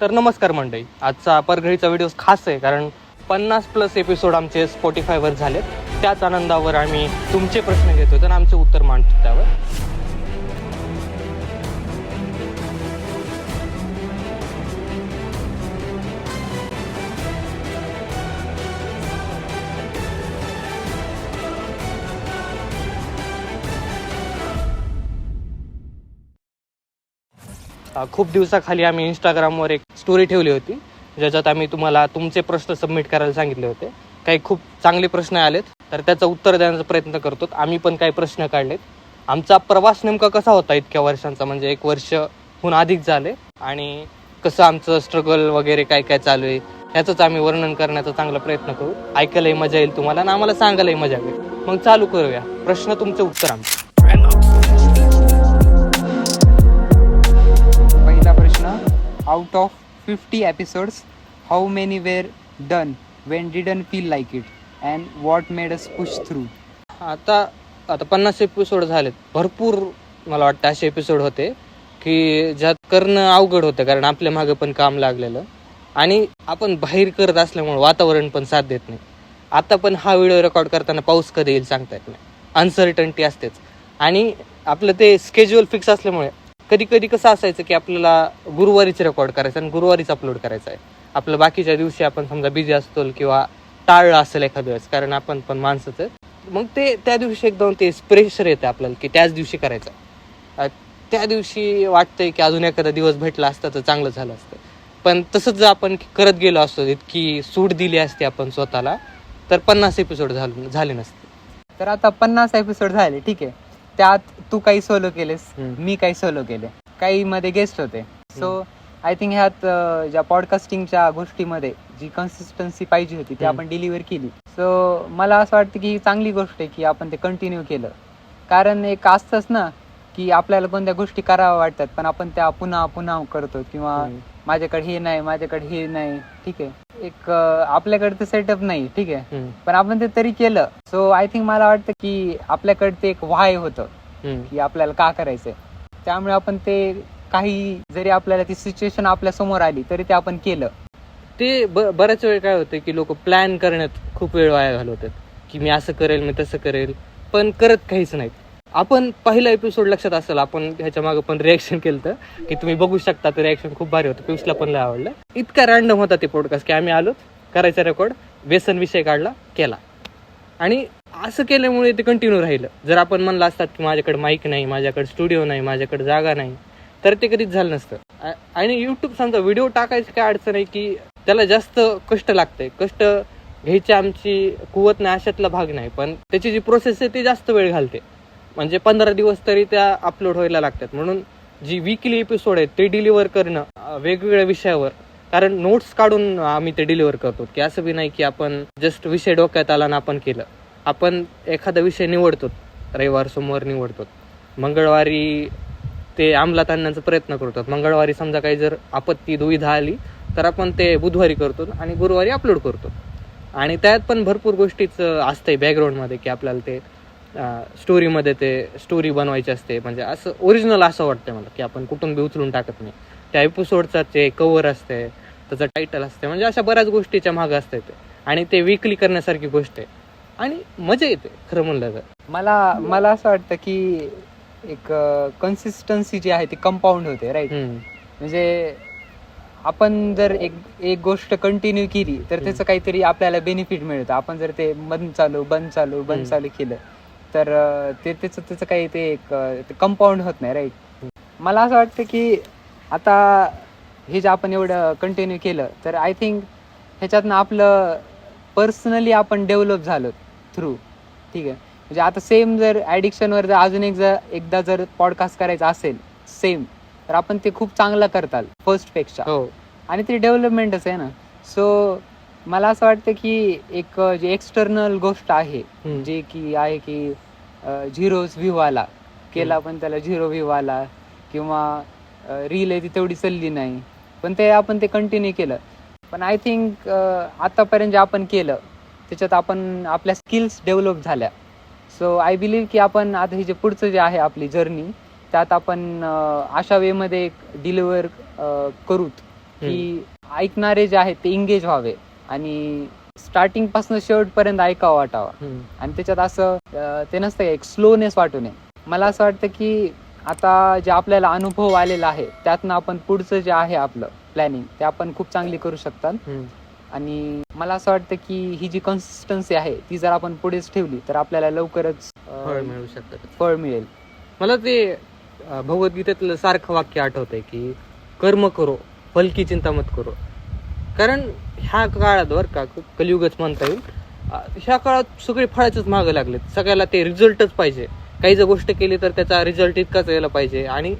तर नमस्कार मंडळी. आजचा परघळीचा व्हिडिओ खास आहे कारण पन्नास प्लस एपिसोड आमचे स्पॉटीफायवर झालेत. त्याच आनंदावर आम्ही तुमचे प्रश्न घेतो आणि आमचे उत्तर मांडतो त्यावर. खूप दिवसाखाली आम्ही इंस्टाग्रामवर एक स्टोरी ठेवली होती. ज्याच्यात आम्ही तुम्हाला तुमचे प्रश्न सबमिट करायला सांगितले होते. काही खूप चांगले प्रश्न आलेत तर त्याचं उत्तर देण्याचा प्रयत्न करतो. आम्ही पण काही प्रश्न काढलेत. आमचा प्रवास नेमका कसा होता इतक्या वर्षांचा? म्हणजे एक वर्षहून अधिक झाले आणि कसं आमचं स्ट्रगल वगैरे काय काय चालू आहे याचंच आम्ही वर्णन करण्याचा चांगला प्रयत्न करू. ऐकायलाही मजा येईल तुम्हाला आणि आम्हाला सांगायलाही मजा येईल. मग चालू करूया. प्रश्न तुमचं उत्तर आमचं. Out of fifty episodes how many were done when didn't feel like it and what made us push through आता आता पन्नास एपिसोड झालेत. भरपूर मला वाटतं असे एपिसोड होते की ज्यात करणं अवघड होतं कारण आपल्या मागे पण काम लागलेलं. आणि आपण बाहेर करत असल्यामुळे वातावरण पण साथ देत नाही. आता पण हा व्हिडिओ रेकॉर्ड करताना पाऊस कधी येईल सांगता येत नाही. अनसर्टन्टी असतेच. आणि आपलं ते स्केज्युअल फिक्स असल्यामुळे कधी कधी कसं असायचं की आपल्याला गुरुवारीच रेकॉर्ड करायचं आणि गुरुवारीच अपलोड करायचं आहे. आपलं बाकीच्या दिवशी आपण समजा बिझी असतो किंवा टाळलं असेल एखाद्या वेळेस कारण आपण पण माणसाचं मग ते त्या दिवशी एकदम ते प्रेशर येतं आपल्याला की त्याच दिवशी करायचं. त्या दिवशी वाटतंय की अजून एखादा दिवस भेटला असता तर चांगलं झालं असतं. पण तसंच जर आपण करत गेलो असतो इतकी सूट दिली असती आपण स्वतःला तर पन्नास एपिसोड झाले झाले नसते. तर आता पन्नास एपिसोड झाले ठीक आहे. त्यात तू काही सोलो केलेस हम्म. मी काही सोलो केले काही मध्ये गेस्ट होते सो आय थिंक ह्यात अं, ज्या पॉडकास्टिंगच्या गोष्टीमध्ये जी कन्सिस्टन्सी पाहिजे होती ती हम्म. आपण डिलिव्हर केली सो मला असं वाटतं की ही चांगली गोष्ट आहे की आपण ते कंटिन्यू केलं कारण एक असतंच ना की आपल्याला कोणत्या गोष्टी कराव्या वाटतात पण आपण त्या पुन्हा पुन्हा करतो किंवा हम्म. माझ्याकडे हे नाही माझ्याकडे हे नाही ठीक आहे. एक आपल्याकडे ते सेटअप नाही ठीक आहे. पण आपण ते तरी केलं. सो आय थिंक मला वाटतं की आपल्याकडे ते एक व्हाय होतं. की आपल्याला का करायचंय. त्यामुळे आपण ते काही जरी आपल्याला ती सिच्युएशन आपल्यासमोर आली तरी ते आपण केलं. ते बऱ्याच वेळ काय होतं की लोक प्लॅन करण्यात खूप वेळ वाया घालवतात की मी असं करेल मी तसं करेल पण करत काहीच नाहीत. आपण पहिला एपिसोड लक्षात असेल आपण ह्याच्या मागे पण रिॲक्शन केलं तर की तुम्ही बघू शकता ते रिॲक्शन खूप भारी होतं. पियुषला पण लय आवडलं. इतका रँडम होता ते पॉडकास्ट की आम्ही आलो करायचा रेकॉर्ड व्यसन विषय काढला केला. आणि असं केल्यामुळे ते कंटिन्यू राहिलं. जर आपण म्हणलं असतात की माझ्याकडे माईक नाही माझ्याकडे स्टुडिओ नाही माझ्याकडे जागा नाही तर ते कधीच झालं नसतं. आणि युट्यूब समजा व्हिडिओ टाकायची काय अडचण आहे की त्याला जास्त कष्ट लागतंय. कष्ट घ्यायची आमची कुवत नाही अशातला भाग नाही. पण त्याची जी प्रोसेस आहे ती जास्त वेळ घालते. म्हणजे पंधरा दिवस तरी त्या अपलोड व्हायला लागतात. म्हणून जी विकली एपिसोड आहेत ते डिलिव्हर करणं वेगवेगळ्या विषयावर. कारण नोट्स काढून आम्ही ते डिलिव्हर करतो. की असं बी नाही की आपण जस्ट विषय डोक्यात आला ना आपण केलं. आपण एखादा विषय निवडतो रविवार सोमवार निवडतो. मंगळवारी ते अंमलात आणण्याचा प्रयत्न करतो. मंगळवारी समजा काही जर आपत्ती दुविधा आली तर आपण ते बुधवारी करतो आणि गुरुवारी अपलोड करतो. आणि त्यात पण भरपूर गोष्टीच असतंय बॅकग्राऊंडमध्ये की आपल्याला ते स्टोरीमध्ये ते स्टोरी बनवायची असते. म्हणजे असं ओरिजिनल असं वाटतं मला की आपण कुठून बी उचलून टाकत नाही. त्या एपिसोडचा ते कवर असते त्याचं टायटल असते. म्हणजे अशा बऱ्याच गोष्टीच्या मागं असते ते. आणि ते विकली करण्यासारखी गोष्ट आहे. आणि मजा येते खरं म्हणलं तर. मला मला असं वाटतं की एक कन्सिस्टन्सी जी आहे ती कंपाऊंड होते राईट. म्हणजे आपण जर एक एक गोष्ट कंटिन्यू केली तर त्याचं काहीतरी आपल्याला बेनिफिट मिळतं. आपण जर ते बंद चालू बंद चालू बंद. चालू केलं तर ते त्याचं त्याचं काही ते एक कंपाऊंड होत नाही राईट मला असं वाटतं की आता हे जे आपण एवढं कंटिन्यू केलं तर आय थिंक ह्याच्यातनं आपलं पर्सनली आपण डेव्हलप झालो थ्रू ठीक आहे? म्हणजे आता सेम जर ॲडिक्शनवर जर अजून एक जर एकदा जर पॉडकास्ट करायचा असेल सेम तर आपण ते खूप चांगलं करताल फर्स्टपेक्षा हो. आणि ते डेव्हलपमेंटच आहे ना. सो मला असं वाटतं की एक जे एक्सटर्नल गोष्ट आहे. जे की आहे की झिरोज व्ह्यू आला केला पण त्याला झिरो व्ह्यू आला किंवा रील आहे ती तेवढी चालली नाही. पण ते आपण ते कंटिन्यू केलं. पण आय थिंक आतापर्यंत जे आपण केलं त्याच्यात आपण आपल्या स्किल्स डेव्हलप झाल्या. सो आय बिलीव्ह की आपण आता हे जे पुढचं जे आहे आपली जर्नी त्यात आपण अशा वेमध्ये डिलिव्हर करूत की ऐकणारे जे आहेत ते एंगेज व्हावे. आणि स्टार्टिंगपासून शेवट पर्यंत ऐकावं वाटावं. आणि त्याच्यात असं ते नसतं एक स्लोनेस वाटू नये. मला असं वाटतं की आता जे आपल्याला अनुभव आलेला आहे त्यातनं आपण पुढचं जे आहे आपलं प्लॅनिंग ते आपण खूप चांगली करू शकतात. आणि मला असं वाटतं की ही जी कन्सिस्टन्सी आहे ती जर आपण पुढेच ठेवली तर आपल्याला लवकरच फळ मिळू शकतात फळ मिळेल. मला ते भगवद्गीतेतलं सारखं वाक्य आठवतंय की कर्म करो फलकी चिंता मत करो. कारण ह्या काळात बरं का कलियुगच म्हणता येईल. ह्या काळात सगळे फळाचेच मागं लागलेत. सगळ्याला ते रिझल्टच पाहिजे. काही जर गोष्ट केली तर त्याचा रिझल्ट इतकाच यायला पाहिजे. आणि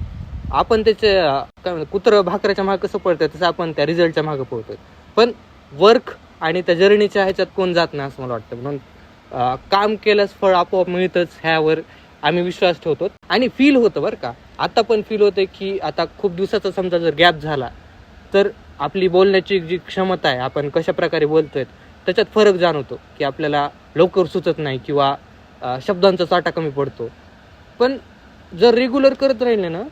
आपण त्याचे काय म्हणतात कुत्र भाकऱ्याच्या मागं कसं पडतंय तसं आपण त्या रिझल्टच्या मागं पळतोय. पण वर्क आणि त्या जर्नीच्या ह्याच्यात कोण जात नाही असं मला वाटतं. म्हणून काम केल्यास फळ आपोआप मिळतंच ह्यावर आम्ही विश्वास ठेवतो. आणि फील होतं बरं का. आता पण फील होतं की आता खूप दिवसाचा समजा जर गॅप झाला तर आपली बोलण्याची जी क्षमता आहे आपण कशा प्रकारे बोलतोय त्याच्यात फरक जाणवतो की आपल्याला लवकर सुचत नाही किंवा शब्दांचा साठा कमी पडतो. पण जर रेग्युलर करत राहिले ना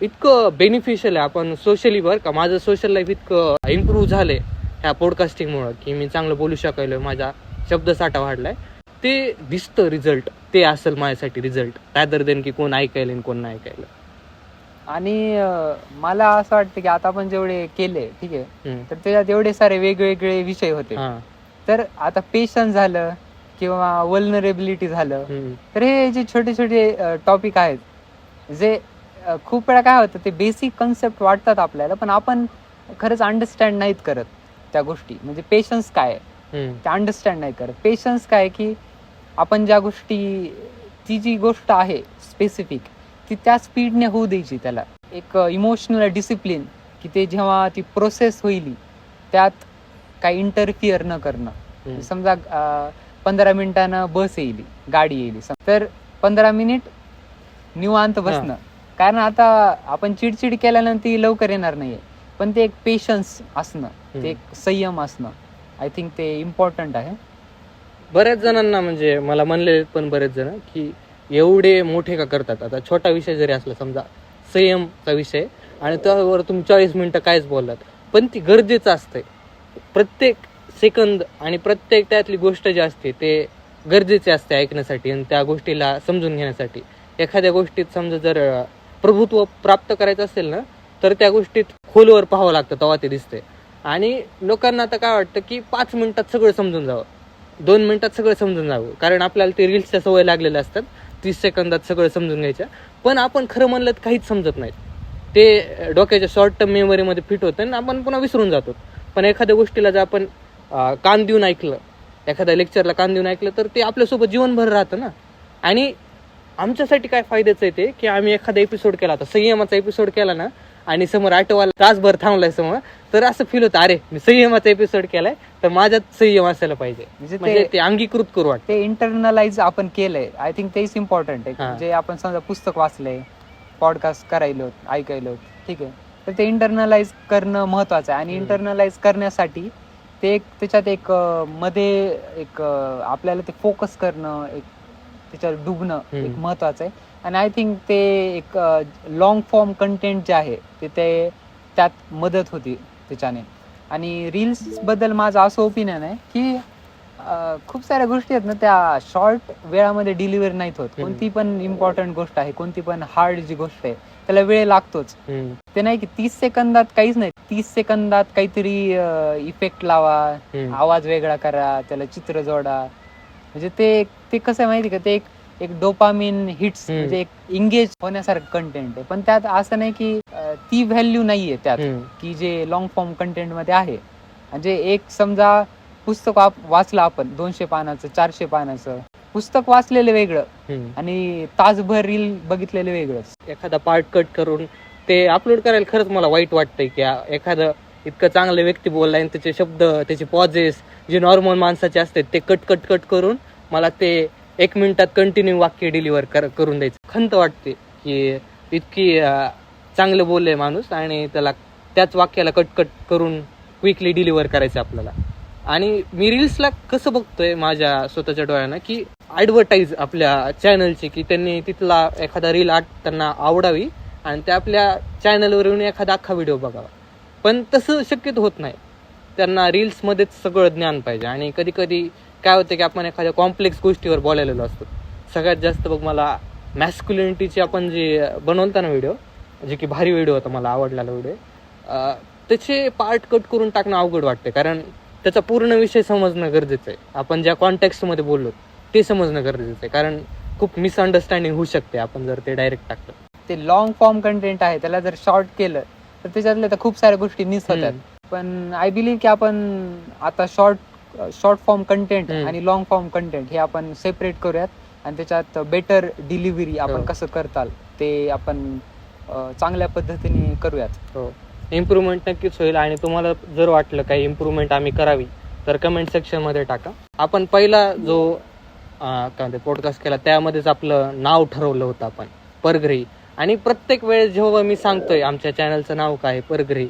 इतकं बेनिफिशियल आहे. आपण सोशली बरं का माझं सोशल लाईफ इतकं इम्प्रूव्ह झालंय ह्या पॉडकास्टिंगमुळं की मी चांगलं बोलू शकायलो माझा शब्दसाठा वाढलाय. ते दिसतं रिझल्ट ते असेल माझ्यासाठी रिझल्ट रॅदर देन की कोण ऐकायला आणि कोण नाही ऐकायला. आणि अं, मला असं वाटतं की आता आपण जेवढे केले ठीक आहे हम्म. तर त्याच्यात एवढे सारे वेगवेगळे विषय होते हा. तर आता पेशन्स झालं किंवा वल्नरेबिलिटी झालं हम्म. तर हे जे छोटे छोटे टॉपिक आहेत जे अ, खूप वेळा काय होतं ते बेसिक कन्सेप्ट वाटतात आपल्याला पण आपण खरंच अंडरस्टँड नाहीत करत त्या गोष्टी म्हणजे पेशन्स काय आहे हम्म. ते अंडरस्टँड नाही करत पेशन्स काय आहे की आपण ज्या गोष्टी ती जी गोष्ट आहे स्पेसिफिक ती त्या स्पीडने होऊ द्यायची त्याला. एक इमोशनल डिसिप्लिन की ते जेव्हा ती प्रोसेस होईल त्यात काही इंटरफिअर न करणं. समजा पंधरा मिनिटानं बस येईल गाडी येईल. तर पंधरा मिनिट निवांत बसणं. कारण आता आपण चिडचिड केल्यानंतर ती लवकर येणार नाहीये. पण ते एक पेशन्स असणं ते एक संयम असणं आय थिंक ते इम्पॉर्टंट आहे. बऱ्याच जणांना म्हणजे मला म्हणले पण बरेच जण की एवढे मोठे का करतात? आता छोटा विषय जरी असला समजा संयमचा विषय आणि त्यावर तुम्ही चाळीस मिनटं कायच बोललात पण ती गरजेचं असतंय. प्रत्येक सेकंद आणि प्रत्येक त्यातली गोष्ट जी असते ते गरजेचे असते ऐकण्यासाठी आणि त्या गोष्टीला समजून घेण्यासाठी. एखाद्या गोष्टीत समजा जर प्रभुत्व प्राप्त करायचं असेल ना तर त्या गोष्टीत खोलवर पाहावं लागतं तेव्हा ते दिसते आणि लोकांना आता काय वाटतं की पाच मिनिटात सगळं समजून जावं. दोन मिनिटात सगळं समजून जावं. कारण आपल्याला ते रील्सच्या सवय लागलेल्या असतात. तीस सेकंदात सगळं समजून घ्यायचं. पण आपण खरं म्हणलं तर काहीच समजत नाही ते डोक्याच्या शॉर्ट टर्म मेमरीमध्ये फिट होतं आणि आपण पुन्हा विसरून जातो. पण एखाद्या गोष्टीला जर आपण कान देऊन ऐकलं एखाद्या लेक्चरला कान देऊन ऐकलं तर ते आपल्यासोबत जीवनभर राहतं ना. आणि आमच्यासाठी काय फायद्याचं आहे ते की आम्ही एखादा एपिसोड केला होता संयमाचा एपिसोड केला ना आणि समोर आटोवाला तासभर थांबलाय समोर तर असं फील होतं अरे मी संयमाचा एपिसोड केलाय तर माझ्यात संयम असायला पाहिजे. म्हणजे म्हणजे ते ते अंगीकृत करू वाटतं. ते इंटरनलाइज आपण केलंय. आय थिंक तेच इम्पॉर्टंट हा. आहे जे आपण समजा पुस्तक वाचलंय पॉडकास्ट करायलो ऐकायलो ठीक आहे. तर ते इंटरनलाइज करणं महत्वाचं आहे. आणि हम्म. इंटरनलाइज करण्यासाठी ते एक त्याच्यात एक अं, मध्ये एक अं, आपल्याला ते फोकस करणं एक त्याच्यावर डुबणं हम्म. एक महत्वाचं आहे. आणि आय थिंक ते एक लॉंग फॉर्म कंटेंट जे आहे ते ते त्यात मदत होती त्याच्याने. आणि रील्सबद्दल माझं असं ओपिनियन आहे की खूप साऱ्या गोष्टी आहेत ना त्या शॉर्ट वेळामध्ये डिलिव्हर नाहीत होत. कोणती पण इम्पॉर्टंट गोष्ट आहे कोणती पण हार्ड जी गोष्ट आहे त्याला वेळ लागतोच. ते नाही की तीस सेकंदात काहीच नाही तीस सेकंदात काहीतरी इफेक्ट लावा. आवाज वेगळा करा त्याला चित्र जोडा म्हणजे ते ते कसं आहे माहिती का ते एक एक डोपामिन हिट्स हम्म. म्हणजे एक इंगेज होण्यासारखं कंटेंट आहे पण त्यात असं नाही की अं, ती व्हॅल्यू नाहीये त्यात. की जे लॉंग फॉर्म कंटेंटमध्ये आहे म्हणजे एक समजा पुस्तक आप- वाचलं आपण दोनशे पानाचं चारशे पानाचं पुस्तक वाचलेलं वेगळं. आणि तासभर रील बघितलेलं वेगळंच एखादा पार्ट कट करून ते अपलोड करायला खरंच मला वाईट वाटतंय की आ- एखादं इतकं चांगलं व्यक्ती बोललाय आणि त्याचे शब्द त्याचे पॉजेस जे नॉर्मल माणसाचे असतात ते कट कट कट करून मला ते एक मिनिटात कंटिन्यू वाक्य डिलिव्हर कर करून द्यायचं. खंत वाटते की इतकी चांगलं बोलले माणूस आणि त्याला त्याच वाक्याला कट कट करून क्विकली डिलिव्हर करायचं आपल्याला. आणि मी रील्सला कसं बघतोय माझ्या स्वतःच्या डोळ्यानं की ॲडव्हर्टाईज आपल्या चॅनलची की त्यांनी तिथला एखादा रील आर्ट त्यांना आवडावी आणि ते आपल्या चॅनलवर येऊन एखादा अख्खा व्हिडिओ बघावा. पण तसं शक्यतो होत नाही. त्यांना रील्समध्येच सगळं ज्ञान पाहिजे आणि कधी कधी काय होतं की आपण एखाद्या कॉम्प्लेक्स गोष्टीवर बोलायलेलो असतो. सगळ्यात जास्त बघ मला मॅस्क्युलिनिटीची आपण जे बनवलता ना व्हिडिओ जे की भारी व्हिडिओ होता मला आवडलेला व्हिडिओ त्याचे पार्ट कट करून टाकणं अवघड वाटते कारण त्याचा पूर्ण विषय समजणं गरजेचं आहे. आपण ज्या कॉन्टॅक्टमध्ये बोललो ते समजणं गरजेचं आहे. कारण खूप मिसअंडरस्टँडिंग होऊ शकते आपण जर ते डायरेक्ट टाकलं. ते लॉंग फॉर्म कंटेंट आहे त्याला जर शॉर्ट केलं तर त्याच्यातल्या तर खूप साऱ्या गोष्टी मिस होतात. पण आय बिलीव्ह की आपण आता शॉर्ट शॉर्ट फॉर्म कंटेंट. आणि लॉंग फॉर्म कंटेंट हे आपण सेपरेट करूयात. आणि त्याच्यात बेटर डिलिव्हरी आपण हो. कसं करताल ते आपण चांगल्या पद्धतीने करूयात. हो. इम्प्रूव्हमेंट नक्कीच होईल आणि तुम्हाला जर वाटलं काही इम्प्रूव्हमेंट आम्ही करावी तर कमेंट सेक्शनमध्ये टाका. आपण पहिला जो काय म्हणते पॉडकास्ट केला त्यामध्येच आपलं नाव ठरवलं होतं आपण परग्रही आणि प्रत्येक वेळेस जेव्हा मी सांगतोय आमच्या चॅनलचं नाव काय परग्रही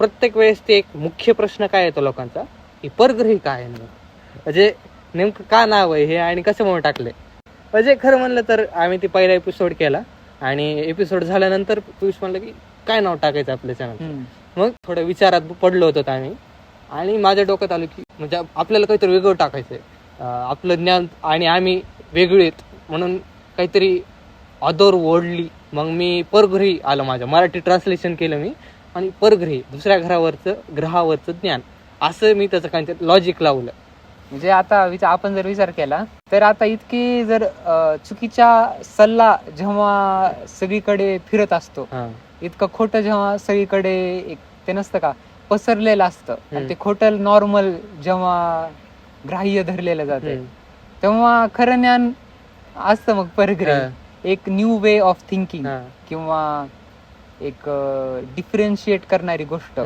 प्रत्येक वेळेस ते एक मुख्य प्रश्न काय येतो लोकांचा? की परग्रही काय? म्हणजे नेमकं का नाव आहे हे आणि कशामुळे टाकले म्हणजे खरं म्हणलं तर आम्ही ती पहिला एपिसोड केला आणि एपिसोड झाल्यानंतर पियुष म्हणलं की काय नाव टाकायचं आपल्या चॅनल मग थोडं विचारात पडलो होतो आम्ही. आणि माझ्या डोक्यात आलो की म्हणजे आपल्याला काहीतरी वेगळं टाकायचं आहे आपलं ज्ञान आणि आम्ही वेगळे आहेत म्हणून काहीतरी अदर वर्ल्डली मग मी परग्रही आलं माझ्या. मराठी ट्रान्सलेशन केलं मी. आणि परग्रही दुसऱ्या घरावरचं ग्रहावरचं ज्ञान. असं मी त्याचं काहीतरी लॉजिक लावलं म्हणजे आता विचार आपण जर विचार केला तर आता इतकी जर चुकीचा सल्ला जेव्हा सगळीकडे फिरत असतो इतकं खोटं जेव्हा सगळीकडे एक ते नसतं का पसरलेलं असतं आणि. ते खोटं नॉर्मल जेव्हा ग्राह्य धरलेलं जाते. तेव्हा खरं ज्ञान असतं मग परग्रही. एक न्यू वे ऑफ थिंकिंग. किंवा एक डिफरेन्शिएट करणारी गोष्ट.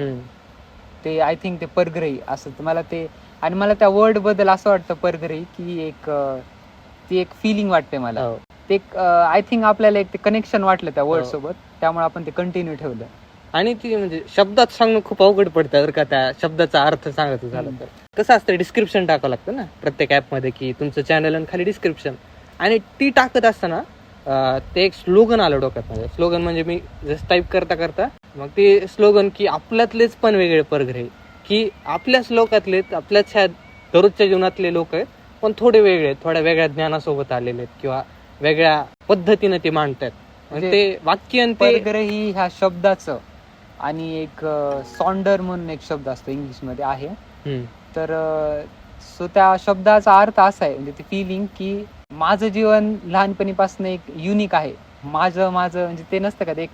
ते आय थिंक ते परग्रही असं. मला ते आणि मला त्या वर्डबद्दल असं वाटतं परग्रही की एक ती एक फिलिंग वाटते मला. हो. ते आय थिंक आपल्याला एक ते कनेक्शन वाटलं त्या वर्ड हो. सोबत. त्यामुळे आपण ते कंटिन्यू ठेवलं. आणि ती म्हणजे शब्दात सांगणं खूप अवघड पडतं जर का त्या शब्दाचा अर्थ सांगायचं झालं. तर. कसं असतं डिस्क्रिप्शन टाकावं लागतं ना प्रत्येक ॲपमध्ये की तुमचं चॅनल आणि खाली डिस्क्रिप्शन आणि ती टाकत असताना ते एक स्लोगन आलं डोक्यात माझ्या. स्लोगन म्हणजे मी जस्ट टाईप करता करता मग ते स्लोगन की आपल्यातलेच पण वेगळे परग्रही की आपल्याच लोकातलेच आपल्याच ह्या दररोजच्या जीवनातले लोक आहेत पण थोडे वेगळे आहेत थोड्या वेगळ्या ज्ञानासोबत आलेले आहेत किंवा वेगळ्या पद्धतीने ते मांडतात म्हणजे ते वाक्य परग्रही ह्या शब्दाचं आणि एक सॉन्डर म्हणून एक शब्द असतो इंग्लिशमध्ये आहे. तर सो त्या शब्दाचा अर्थ असा आहे म्हणजे ती फिलिंग की माझं जीवन लहानपणीपासून एक युनिक आहे. माझं माझं म्हणजे ते नसतं का ते एक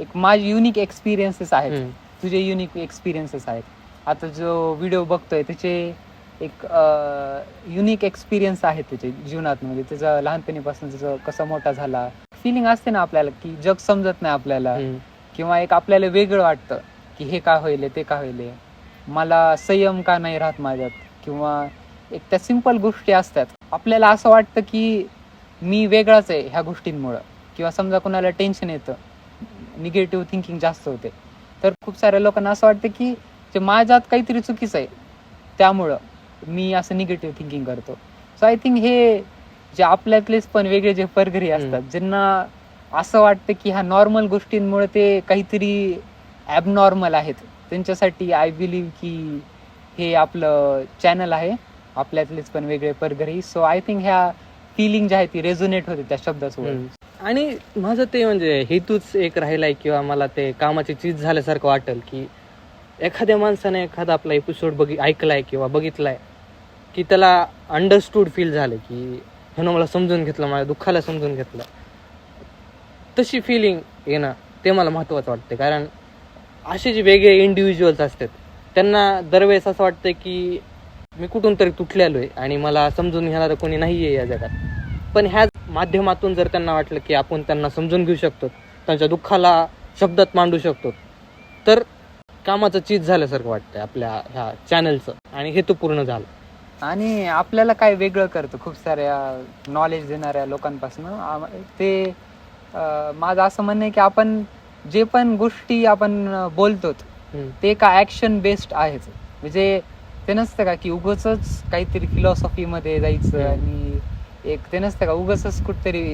एक माझे युनिक एक्सपिरियन्सेस आहेत. तुझे युनिक एक्सपिरियन्सेस आहेत. आता जो व्हिडिओ बघतोय त्याचे एक युनिक एक्सपिरियन्स आहेत त्याचे जीवनात. म्हणजे त्याचं लहानपणीपासून त्याचं कसं मोठा झाला. फिलिंग असते ना आपल्याला की जग समजत नाही आपल्याला. किंवा एक आपल्याला वेगळं वाटतं की हे का होईल ते का होईल. मला संयम का नाही राहत माझ्यात? किंवा एक त्या सिंपल गोष्टी असतात. आपल्याला असं वाटतं की मी वेगळाच आहे ह्या गोष्टींमुळं. किंवा समजा कोणाला टेन्शन येतं निगेटिव्ह थिंकिंग जास्त होते. तर खूप साऱ्या लोकांना असं वाटतं की जे माझ्यात काहीतरी चुकीचं आहे त्यामुळं मी असं निगेटिव्ह थिंकिंग करतो. सो आय थिंक हे जे आपल्यातलेच पण वेगळे जे परघरी असतात ज्यांना असं वाटतं की ह्या नॉर्मल गोष्टींमुळे ते काहीतरी ॲबनॉर्मल आहेत त्यांच्यासाठी आय बिलीव्ह की हे आपलं चॅनल आहे आपल्यातलेच पण वेगळे परघरी. सो आय थिंक ह्या फिलिंग जी आहे ती रेझोनेट होते त्या शब्दासोबत. आणि माझं ते म्हणजे हेतूच एक राहिलाय किंवा मला ते कामाची चीज झाल्यासारखं वाटेल की एखाद्या माणसाने एखादा आपला एपिसोड बघि ऐकलाय किंवा बघितलाय की त्याला अंडरस्टूड फील झालं की ह्यानं मला समजून घेतलं माझ्या दुःखाला समजून घेतलं. तशी फिलिंग येणं ते मला महत्त्वाचं वाटते कारण असे जे वेगळे इंडिव्हिज्युअल्स असतात त्यांना दरवेळेस असं वाटतं की मी कुठून तरी तुटलेलो आहे आणि मला समजून घेणारं कोणी नाही आहे या जगात. पण ह्याच माध्यमातून जर त्यांना वाटलं की आपण त्यांना समजून घेऊ शकतो त्यांच्या दुःखाला शब्दात मांडू शकतो तर कामाचं चीज झाल्यासारखं वाटतंय आपल्या ह्या चॅनलचं आणि हेतू पूर्ण झालं आणि आपल्याला काय वेगळं करतं खूप साऱ्या नॉलेज देणाऱ्या लोकांपासून आम- ते अं, माझं असं म्हणणं आहे की आपण जे पण गोष्टी आपण बोलतो हम्म. ते का ऍक्शन बेस्ड आहेच म्हणजे ते नसतं का की उगच काहीतरी philosophy मध्ये जायचं हम्म. आणि एक ते नसतं का उगच कुठतरी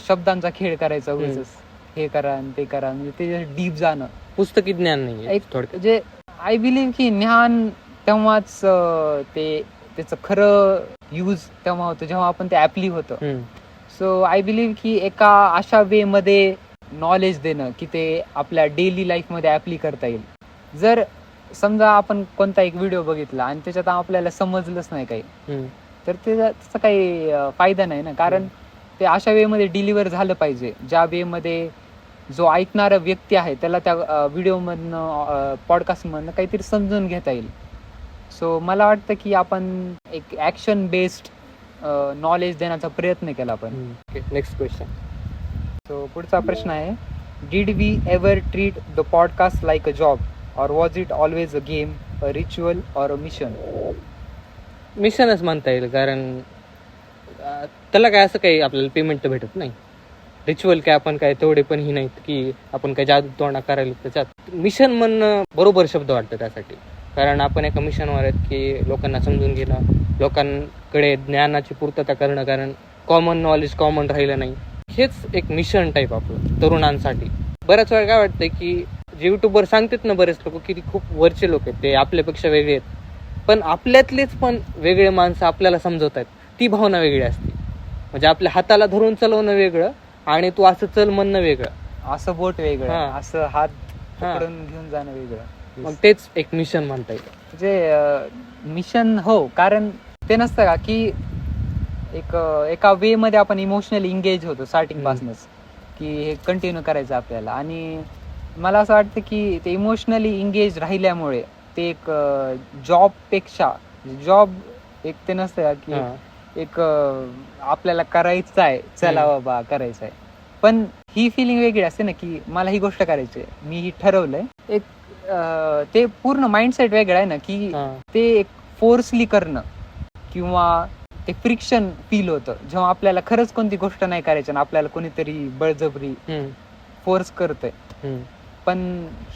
शब्दांचा खेळ करायचा उगच हे करा आणि ते करा म्हणजे ते डीप जाणं. पुस्तकी ज्ञान नाही एक थोडक्यात. जे आय बिलीव्ह की ज्ञान तेव्हाच ते त्याचं खरं यूज तेव्हा होतं जेव्हा आपण ते ऍपली होतं. सो आय बिलीव्ह की एका अशा वे मध्ये नॉलेज देणं की ते आपल्या डेली लाईफमध्ये ॲप्ली करता येईल. जर समजा आपण कोणता एक व्हिडिओ बघितला आणि त्याच्यात आपल्याला समजलंच नाही काही. तर त्याचा त्याचा काही फायदा नाही ना. कारण ते अशा वेमध्ये डिलिव्हर झालं पाहिजे. ज्या वेमध्ये जो ऐकणारा व्यक्ती आहे त्याला त्या व्हिडिओमधनं पॉडकास्टमधनं काहीतरी समजून घेता येईल. सो मला वाटतं की आपण एक ॲक्शन बेस्ड नॉलेज देण्याचा प्रयत्न केला आपण. नेक्स्ट क्वेश्चन सो पुढचा प्रश्न आहे did we ever treat the podcast like a job or was it always a game a ritual or a mission मिशनच म्हणता येईल कारण त्याला काय असं काही आपल्याला पेमेंट तर भेटत नाही. रिच्युअल काय आपण काय तेवढे पण ही नाहीत की आपण काय जादू तोंडा करायला त्याच्यात. मिशन म्हणणं बरोबर शब्द वाटतं त्यासाठी. कारण आपण एका मिशनवर आहेत की लोकांना समजून घेणं लोकांकडे ज्ञानाची पूर्तता करणं कारण कॉमन नॉलेज कॉमन राहिलं नाही. हेच एक मिशन टाईप आपलं तरुणांसाठी. बऱ्याच वेळा काय वाटतंय की जे युट्यूबवर सांगतात ना बरेच लोक की खूप वरचे लोक आहेत ते आपल्यापेक्षा वेगळे आहेत. पण आपल्यातलेच पण वेगळे माणसं आपल्याला समजवत आहेत ती भावना वेगळी असते. म्हणजे आपल्या हाताला धरून चालवणं वेगळं आणि तू असं चल म्हणणं वेगळं. असं बोट वेगळं हा. असं हात हा. पकडून घेऊन जाणं वेगळं. मग तेच एक मिशन म्हणता येईल. म्हणजे मिशन हो कारण ते नसतं का की एक अं, एका वे मध्ये आपण इमोशनली इंगेज होतो स्टार्टिंग पासूनच. की हे कंटिन्यू करायचं आपल्याला. आणि मला असं वाटतं की ते इमोशनली इंगेज राहिल्यामुळे ते एक जॉबपेक्षा जॉब एक ते नसतं का. एक आपल्याला करायचं आहे चला. बाबा करायचं आहे पण ही फिलिंग वेगळी असते ना की मला ही गोष्ट करायची आहे मी ही ठरवलंय एक ते पूर्ण माइंडसेट वेगळं आहे ना की. ते एक फोर्सली करणं किंवा ते फ्रिक्शन फील होतं जेव्हा आपल्याला खरंच कोणती गोष्ट नाही करायची ना आपल्याला कोणीतरी बळजबरी. फोर्स करतंय. पण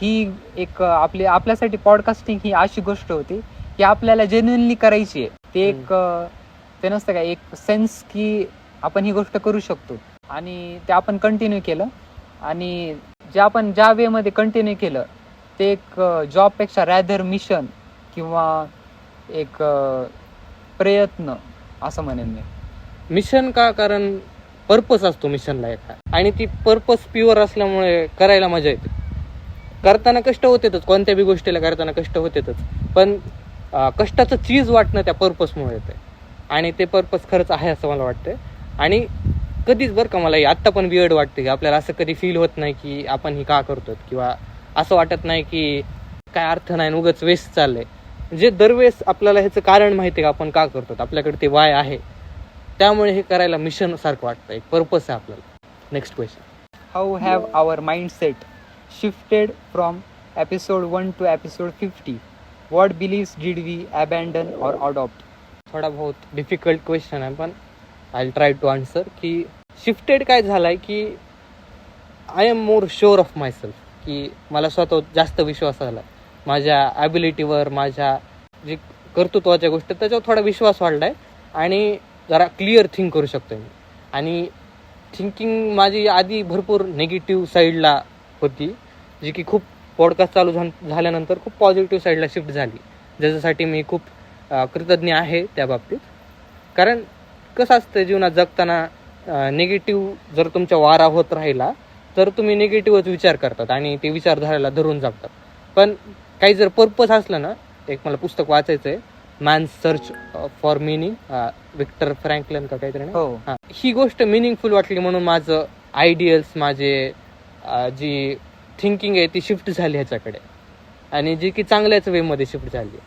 ही एक आपली आपल्यासाठी पॉडकास्टिंग ही अशी गोष्ट होती की आपल्याला जेन्युनली करायची आहे. ते एक ते नसतं का एक सेन्स की आपण ही गोष्ट करू शकतो. आणि ते आपण कंटिन्यू केलं. आणि जे आपण ज्या वे मध्ये कंटिन्यू केलं ते एक जॉबपेक्षा रॅदर मिशन किंवा एक प्रयत्न असं म्हणेन मी. मिशन का? कारण पर्पस असतो मिशनला एका. आणि ती पर्पस प्युअर असल्यामुळे करायला मजा येते. करताना कष्ट होतेच कोणत्या बी गोष्टीला करताना कष्ट होतेच पण कष्टाचं चीज वाटणं त्या पर्पजमुळे येते आणि ते पर्पज खरंच आहे असं मला वाटतं आणि कधीच बरं का मला आत्ता पण बियड वाटते की आपल्याला असं कधी फील होत नाही की आपण ही का करतो किंवा असं वाटत नाही की काय अर्थ नाही उगच उगाच वेस्ट चाललंय. जे दरवेळेस आपल्याला ह्याचं कारण माहिती आहे का आपण का करतो आपल्याकडे ते वाय आहे. त्यामुळे हे करायला मिशन सारखं वाटतं एक पर्पस आहे आपल्याला. Next question how have our mindset shifted from episode one two episode fifty what beliefs did we abandon or adopt? थोडा बहुत डिफिकल्ट क्वेश्चन आहे पण आय ट्राय टू आन्सर की शिफ्टेड काय झालाय की I am more sure of myself की मला स्वतः जास्त विश्वास आला. माझ्या ॲबिलिटीवर माझ्या जे कर्तृत्वाच्या गोष्टी त्याच्यावर थोडा विश्वास वाढला आहे आणि जरा क्लिअर थिंक करू शकतो मी. आणि थिंकिंग माझी आधी भरपूर निगेटिव्ह साईडला होती. जी की खूप पॉडकास्ट चालू झाल्यानंतर खूप पॉझिटिव्ह साईडला शिफ्ट झाली. ज्याच्यासाठी मी खूप कृतज्ञ आहे त्या बाबतीत. कारण कसं असतं जीवनात जगताना निगेटिव्ह जर तुमच्या वारा होत राहिला तर तुम्ही निगेटिव्हच विचार करतात आणि ते विचारधाराला धरून जगतात पण काही जर पर्पज असलं ना एक मला पुस्तक वाचायचं आहे man search for meaning Viktor Frankl का काहीतरी हो. हा. गोष्ट मिनिंगफुल वाटली म्हणून माझं आयडियल्स माझे जी थिंकिंग आहे ती शिफ्ट झाली ह्याच्याकडे. आणि जी की चांगल्याच वेमध्ये शिफ्ट झाली.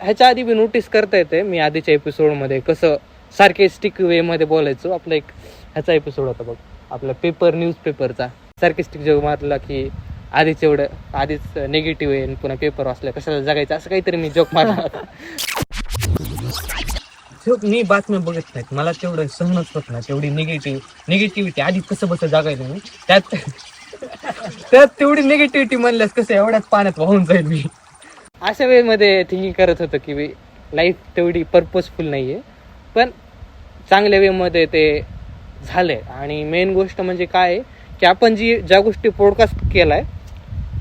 ह्याच्या आधी मी नोटीस करता येते मी आधीच्या एपिसोडमध्ये कसं सार्केस्टिक वेमध्ये बोलायचो. आपला एक ह्याचा एपिसोड होता बघ. आपला पेपर न्यूजपेपरचा सार्केस्टिक जग मारला की आधीच एवढं आधीच निगेटिव्ह आहे आणि पुन्हा पेपर वाचलं. कशाला जगायचं? असं काहीतरी मी जोक मारला होता. मी बातम्या बघत नाहीत. मला तेवढं सहनच होत नाही. तेवढी निगेटिव्ह निगेटिव्हिटी आधी कसं बसं जगायचं मी? त्यात त्यात तेवढी निगेटिव्हिटी म्हणल्यास कसं एवढ्याच पाण्यात वाहून जाईल मी. अशा वेळेमध्ये थिंकिंग करत होतं की लाईफ तेवढी पर्पजफुल नाही आहे पण चांगल्या वेमध्ये ते झालंय. आणि मेन गोष्ट म्हणजे काय आहे की आपण जी ज्या गोष्टी पॉडकास्ट केलाय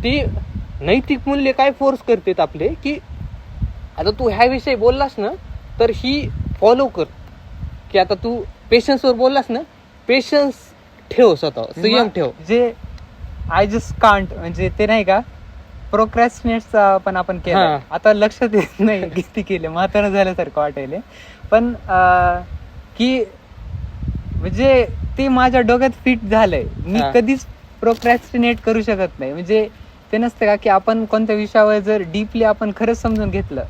ती नैतिक मूल्य काय फोर्स करतेत आपले की आता तू ह्याविषयी बोललास ना तर ही फॉलो कर. की आता तू पेशन्सवर बोललास ना पेशन्स ठेव स्वतः संयम ठेव. जे आय जस्ट कांट म्हणजे ते नाही का? प्रोक्रॅस्टिनेटचा पण आपण केला. आता लक्षात येत नाही किती केले म्हातारं झाल्यासारखं वाटायले पण की म्हणजे ते माझ्या डोक्यात फिट झालंय. मी. कधीच प्रोक्रॅस्टिनेट करू शकत नाही. म्हणजे ते नसतं का की आपण कोणत्या विषयावर जर डीपली आपण खरंच समजून घेतलं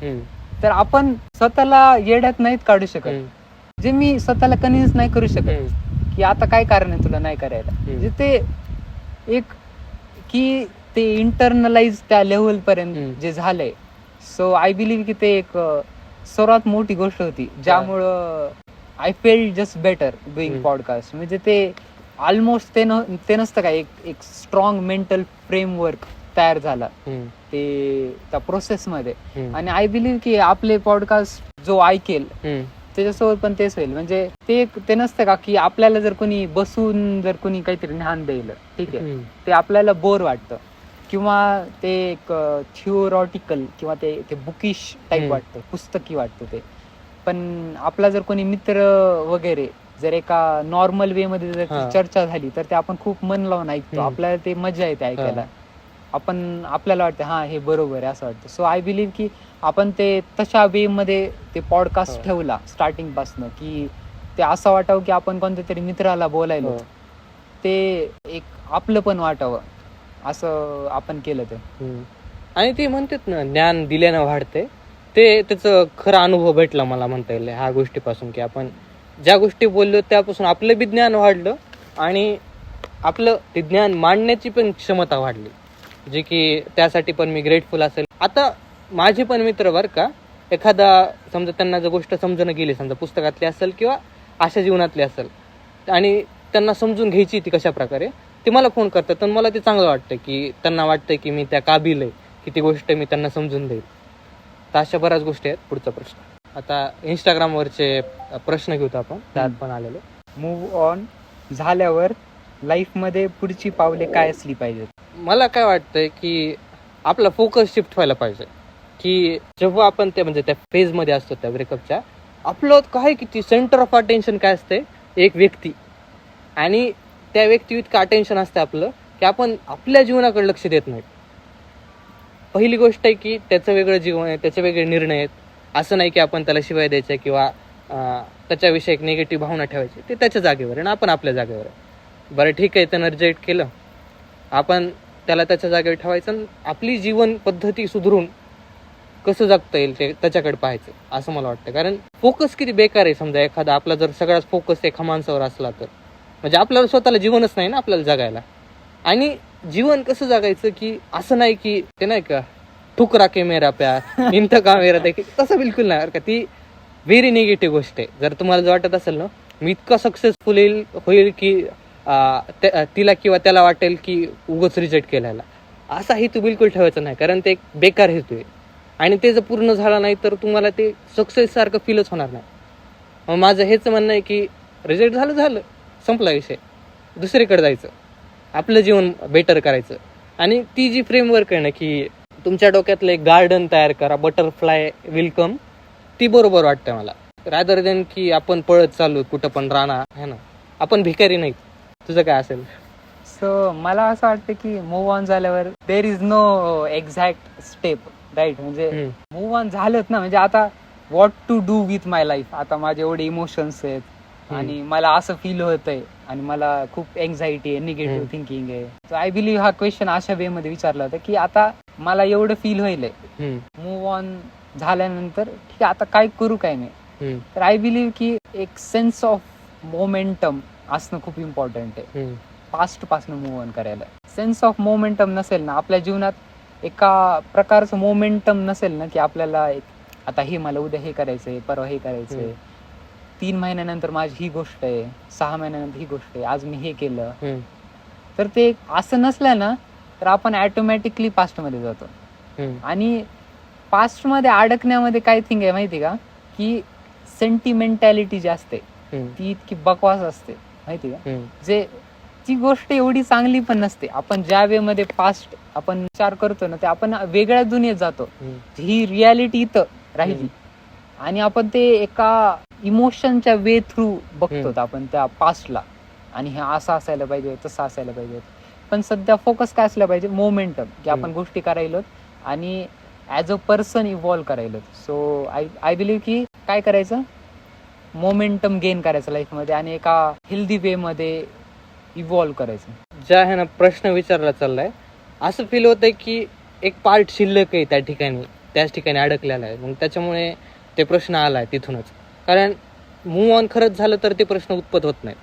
तर आपण स्वतःला येड्यात नाहीत काढू शकत. जे मी स्वतःला कन्व्हिन्स नाही करू शकत की आता काय कारण आहे तुला नाही करायला. म्हणजे ते एक की ते इंटरनलाइज त्या लेवल पर्यंत हम्म. जे झालंय. सो आय बिलीव्ह की ते एक सर्वात मोठी गोष्ट होती ज्यामुळं I feel just better doing. Podcast म्हणजे ते ऑलमोस्ट ते न ते नसतं का एक एक स्ट्रॉंग मेंटल फ्रेमवर्क तयार झाला. ते त्या प्रोसेसमध्ये आणि आय बिलीव्ह की आपले पॉडकास्ट जो ऐकेल त्याच्यासोबत पण तेच होईल. म्हणजे ते ते नसतं का की आपल्याला जर कोणी बसून जर कोणी काहीतरी ज्ञान द्यायला ठीक आहे? ते आपल्याला बोर वाटतं. किंवा ते एक थिओरॉटिकल किंवा ते ते बुकिश टाईप. वाटतं पुस्तकी वाटतं ते. पण आपला जर कोणी मित्र वगैरे जर एका नॉर्मल वे मध्ये जर. चर्चा झाली तर ते आपण खूप मन लावून ऐकतो. आपल्याला ते मजा येते ऐकायला. आपण आपल्याला वाटतं हा हे बरोबर आहे असं वाटतं. सो आय बिलीव्ह की आपण ते तशा वे मध्ये ते पॉडकास्ट हो. ठेवला स्टार्टिंग पासन की ते असं वाटावं की आपण कोणत्या तरी मित्राला बोलायलो. हो, ते एक आपलं पण वाटावं असं आपण केलं ते. आणि ते म्हणतात ना ज्ञान दिल्यानं वाढते ते त्याचं खरा अनुभव भेटला मला म्हणता येईल ह्या गोष्टीपासून की आपण ज्या गोष्टी बोललो त्यापासून आपलं बी ज्ञान वाढलं आणि आपलं ते ज्ञान मांडण्याची पण क्षमता वाढली. जे की त्यासाठी पण मी ग्रेटफुल असेल. आता माझे पण मित्र बरं का एखादा समजा त्यांना जर गोष्ट समजणं गेली समजा पुस्तकातली असेल किंवा अशा जीवनातली असेल आणि त्यांना समजून घ्यायची ती कशा प्रकारे ते मला फोन करतात तर मला ते चांगलं वाटतं की त्यांना वाटतं की मी त्या काबिल आहे की ती गोष्ट मी त्यांना समजून देईल. तर अशा बऱ्याच गोष्टी आहेत पुढचा प्रश्न. आता इंस्टाग्रामवरचे प्रश्न घेऊत आपण त्यात पण आलेले. मूव ऑन झाल्यावर लाईफमध्ये पुढची पावले काय असली पाहिजेत? मला काय वाटतंय की आपला फोकस शिफ्ट व्हायला पाहिजे. की जेव्हा आपण ते म्हणजे त्या फेजमध्ये असतो त्या ब्रेकअपच्या आपलं काय किती सेंटर ऑफ अटेन्शन काय असते? एक व्यक्ती. आणि त्या व्यक्ती इतकं अटेन्शन असतं आपलं की आपण आपल्या जीवनाकडे लक्ष देत नाही. पहिली गोष्ट आहे की त्याचं वेगळं जीवन आहे त्याचे वेगळे निर्णय आहेत. असं नाही की आपण त्याला शिवाय द्यायच्या किंवा त्याच्याविषयी एक निगेटिव्ह भावना ठेवायची. ते त्याच्या जागेवर आहे आणि आपण आपल्या जागेवर आहे. बरं ठीक आहे त्यानं रिजेक्ट केलं. आपण त्याला त्याच्या जागेवर ठेवायचं आणि आपली जीवन पद्धती सुधरून कसं जगता येईल ते त्याच्याकडे पाहायचं असं मला वाटतं. कारण फोकस किती बेकार आहे समजा एखादा आपला जर सगळाच फोकस एका माणसावर असला तर. म्हणजे आपल्याला स्वतःला जीवनच नाही ना आपल्याला जगायला. आणि जीवन कसं जगायचं की असं नाही की ते नाही का ठुकरा के मेरा प्यार इंत का मेरा देखील तसं बिलकुल नाही का. ती व्हेरी निगेटिव्ह गोष्ट आहे. जर तुम्हाला जर वाटत असेल ना मी इतका सक्सेसफुल येईल होईल की ते- तिला किंवा त्याला वाटेल की उगच रिजेक्ट केल्याला. असा हेतू बिलकुल ठेवायचा नाही कारण ते एक बेकार हेतू आहे. आणि ते जर पूर्ण झालं नाही तर तुम्हाला ते सक्सेससारखं फीलच होणार नाही. मग माझं हेच म्हणणं आहे की रिजेक्ट झालं झालं. संपला विषय. दुसरीकडे जायचं. आपलं जीवन बेटर करायचं. आणि ती जी फ्रेमवर्क आहे ना की तुमच्या डोक्यातलं एक गार्डन तयार करा बटरफ्लाय विलकम ती बरोबर वाटते मला. रादर देन की आपण पळत चालू कुठं पण राहणार है ना? आपण भिकारी नाही तुझं काय असेल? सो मला असं वाटतं की मूव ऑन झाल्यावर there is no exact step right म्हणजे मूव ऑन झालंच ना. म्हणजे आता what to do with my life आता माझे एवढे इमोशन्स आहेत. आणि मला असं फील होत आहे आणि मला खूप एन्झायटी आहे निगेटिव्ह. थिंकिंग आहे. आय बिलीव्ह हा क्वेश्चन अशा वे मध्ये विचारला होता की आता मला एवढं फील होईल मूव ऑन झाल्यानंतर ठीक आहे आता काय करू काय नाही. तर आय बिलीव्ह की एक सेन्स ऑफ मोमेंटम असणं खूप इम्पॉर्टंट आहे. पास्टपासून मूव ऑन करायला. सेन्स ऑफ मोमेंटम नसेल ना आपल्या जीवनात एका प्रकारचं मोमेंटम नसेल ना की आपल्याला एक आता हे मला उद्या हे करायचंय परवा हे करायचंय. तीन महिन्यानंतर माझी ही गोष्ट आहे सहा महिन्यानंतर ही गोष्ट आहे आज मी हे केलं. तर ते असं नसलं ना तर आपण ॲटोमॅटिकली पास्टमध्ये जातो. हम्म, आणि पास्टमध्ये अडकण्यामध्ये काय थिंग आहे माहिती का? की सेंटिमेंटॅलिटी जी असते ती इतकी बकवास असते माहिती का? जे ती गोष्ट एवढी चांगली पण नसते. आपण ज्या वे मध्ये पास्ट आपण विचार करतो ना ते आपण वेगळ्या दुनियेत जातो. ही रियालिटी इथं राहिली. आणि आपण ते एका इमोशनच्या वे थ्रू बघतो. आपण त्या पास्टला आणि हे असं असायला पाहिजे तसं असायला पाहिजे. पण सध्या फोकस काय असला पाहिजे? मोमेंटम की आपण. गोष्टी करायलो आणि ऍज अ पर्सन इव्हॉल्व करायलो सो आय आय बिलीव्ह की काय करायचं? मोमेंटम गेन करायचं लाईफमध्ये आणि एका हेल्दी वे मध्ये इव्हॉल्व करायचं. ज्या ह्यानं प्रश्न विचारला चाललाय असं फील होतंय की एक पार्ट शिल्लक आहे त्या ठिकाणी त्याच ठिकाणी अडकलेला आहे. मग त्याच्यामुळे ते प्रश्न आलाय तिथूनच. कारण मूव ऑन खरंच झालं तर ते प्रश्न उत्पत होत नाही.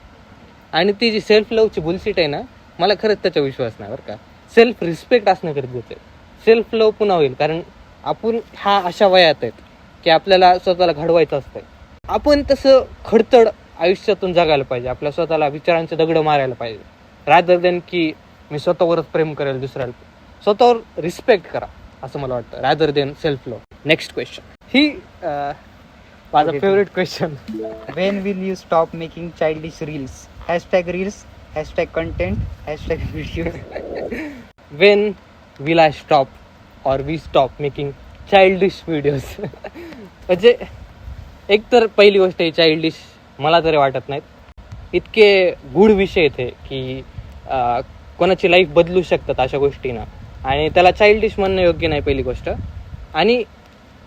आणि ती जी सेल्फ लवची बुलसीट आहे ना मला खरंच त्याचा विश्वास नाही बरं का. सेल्फ रिस्पेक्ट असणं गरजेचं आहे. सेल्फ लव पुन्हा होईल. कारण आपण हा अशा वयात आहेत की आपल्याला स्वतःला घडवायचं असतंय. आपण तसं खडतड आयुष्यातून जगायला पाहिजे. आपल्या स्वतःला विचारांचे दगड मारायला पाहिजे. रादर देन की मी स्वतःवरच प्रेम करेल दुसऱ्याला. स्वतःवर रिस्पेक्ट करा असं मला वाटतं. Rather than self love next question ही माझा. Favourite question when will you stop making childish reels hashtag reels hashtag content hashtag video when will I stop or we stop making childish videos म्हणजे एक तर पहिली गोष्ट आहे childish मला तरी वाटत नाहीत. इतके गुढ विषय येते की कोणाची लाईफ बदलू शकतात अशा गोष्टीनं. आणि त्याला चाइल्डिश म्हणणं योग्य नाही पहिली गोष्ट. आणि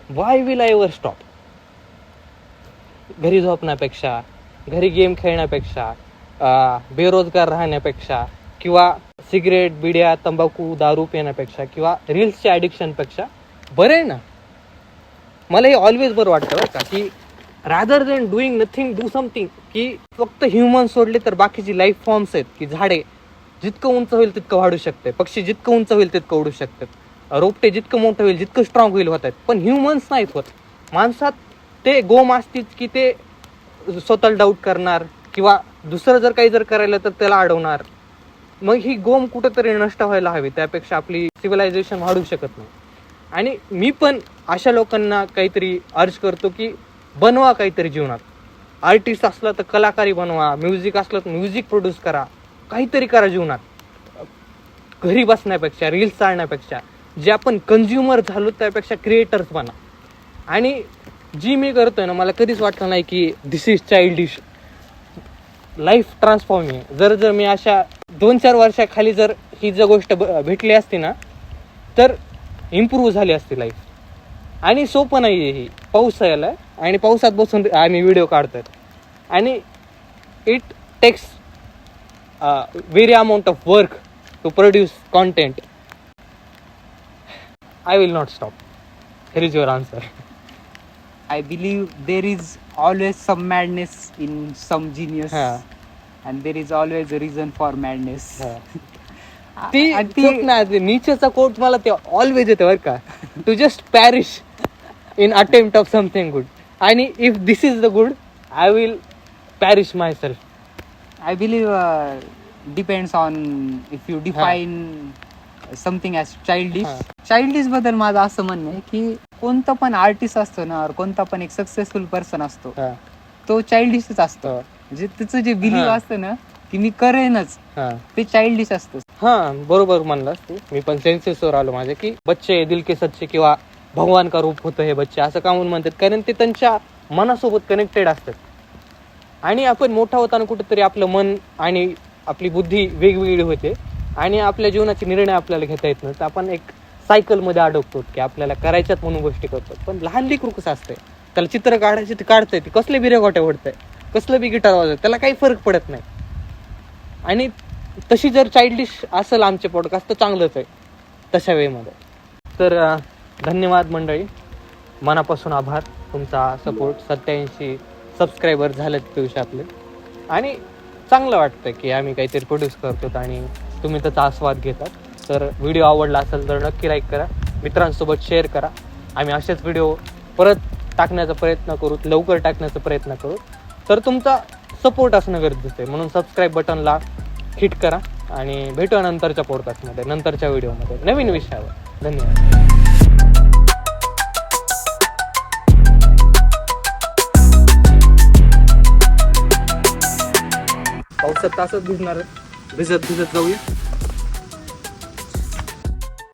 why will I ever stop घरी झोपण्यापेक्षा घरी गेम खेळण्यापेक्षा बेरोजगार राहण्यापेक्षा किंवा सिगरेट बिड्या तंबाखू दारू पिण्यापेक्षा किंवा रील्सच्या ॲडिक्शनपेक्षा बरं आहे ना? मला हे ऑलवेज बरं वाटतं बरं का की rather than doing nothing do something की फक्त ह्युमन सोडले तर बाकीची लाईफ फॉर्म्स आहेत. की झाडे जितकं उंच होईल तितकं वाढू शकते. पक्षी जितकं उंच होईल तितकं उडू शकतात रोपटे जितकं मोठं होईल जितकं स्ट्रॉंग होईल होत आहेत पण ह्युमन्स नाहीत होत. माणसात ते गोम असतील की ते स्वतःला डाऊट करणार किंवा दुसरं जर काही जर करायला तर त्याला अडवणार. मग ही गोम कुठंतरी नष्ट व्हायला हवी. त्यापेक्षा आपली सिव्हिलायझेशन वाढू शकत नाही. आणि मी पण अशा लोकांना काहीतरी अर्ज करतो की बनवा काहीतरी जीवनात. आर्टिस्ट असलं तर कलाकारी बनवा म्युझिक असलं तर म्युझिक प्रोड्यूस करा काहीतरी करा जीवनात. घरी बसण्यापेक्षा रील्स चालण्यापेक्षा जे आपण कन्झ्युमर झालो त्यापेक्षा क्रिएटर्स बना. आणि जी मी करतोय ना मला कधीच वाटलं नाही की this is childish life transforming जर जर मी अशा दोन चार वर्षाखाली जर ही जर गोष्ट ब- भेटली असती ना तर इम्प्रूव्ह झाली असती लाईफ आणि सोपं नाही आहे ही. पाऊस यायला आणि पावसात बसून आम्ही व्हिडिओ काढतोय. आणि it takes very amount of work to produce content I will not stop here is your answer I believe there is always some madness in some genius, हा. and there is always a reason for madness. ती नीचेचा quote मला ते always येते बरं का. To just perish in attempt of something good आणि if this is the good I will perish myself I believe uh, depends on if you define something as childish. हा. Childish बद्दल माझं असं म्हणणं आहे की कोणतं पण आर्टिस्ट असतो ना or कोणता पण एक सक्सेसफुल पर्सन असतो तो चाइल्डिशच असतो. म्हणजे त्याचं जे बिलीव्ह. असतं ना की मी करेनच ते चाइल्डिश असतं. हा बरोबर म्हणलास तू. मी पण सेन्सेसवर आलो माझे की बच्चे दिल के सच्चे किंवा भगवान का रूप होतं हे बच्चे असं का म्हणून म्हणतात? कारण ते त्यांच्या मनासोबत कनेक्टेड असतात. आणि आपण मोठा होताना कुठेतरी आपलं मन आणि आपली बुद्धी वेगवेगळी होते. आणि आपल्या जीवनाचे निर्णय आपल्याला घेता येत नाही तर आपण एक सायकलमध्ये अडकतो की आपल्याला करायच्यात म्हणून गोष्टी करतो पण लहान लेकरू कसं असतंय त्याला चित्र काढायचे ते काढतंय. ते कसले बी रेगोटे ओढतंय? कसलं बी गिटार वाजत त्याला काही फरक पडत नाही. आणि तशी जर चाइल्डिश असेल आमचे पॉडकास्ट तर चांगलंच आहे. तशा वेळेमध्ये. तर धन्यवाद मंडळी. मनापासून आभार. तुमचा सपोर्ट सत्याऐंशी सबस्क्रायबर झालेत दिवशी आपले. आणि चांगलं वाटतं की आम्ही काहीतरी प्रोड्यूस करतो आणि तुम्ही त्याचा आस्वाद घेतात. तर व्हिडिओ आवडला असेल तर नक्की लाईक करा. मित्रांसोबत शेअर करा. आम्ही असेच व्हिडिओ परत टाकण्याचा प्रयत्न करू लवकर टाकण्याचा प्रयत्न करू. तर तुमचा सपोर्ट असणं गरजेचं आहे. म्हणून सबस्क्राईब बटनला हिट करा आणि भेटूया नंतरच्या पॉडकास्टमध्ये नंतरच्या व्हिडिओमध्ये नवीन विषयावर. धन्यवाद. पावसात तासच भिजणार भिजत भिजत जाऊया?